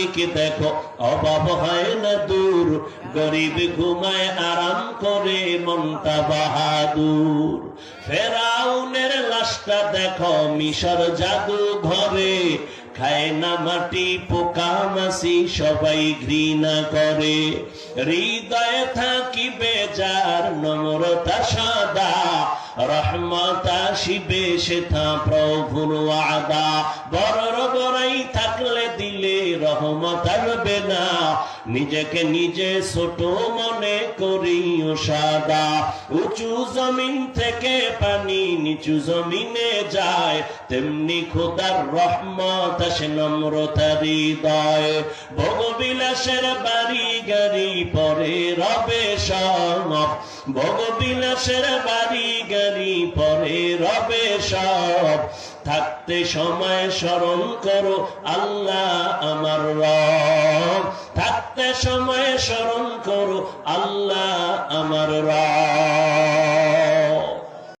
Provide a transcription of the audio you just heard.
মালিক দেখো, অভাব হয় না দূর। গরিব ঘুমায় আরাম করে মনটা বাহাদুর। ফেরাউনের লাশটা দেখো, মিশর জাদু ঘরে। খায় না মাটি, পোকা মাসি সবাই ঘৃণা করে। হৃদয়ে থাকিবে যার নম্রতা সাদা। রহমতা শিবে সে থা প্রভুর আদা বড় দিলে রহমত আসবে না। নিজেকে নিজে ছোট মনে করিও সাদা। উঁচু জমিন থেকে পানি নিচু জমিনে যায়। তেমনি খোদার রহমত আসে নম্রতা হৃদয়। ভোগবিলাসের বাড়ি গাড়ি পরে রবে সম ভোগবিলাসের বাড়ি গাড়ি পরে রবে সব থাকতে সময় স্মরণ করো আল্লাহ আমার রব। থাকতে সময় স্মরণ করো আল্লাহ আমার রব।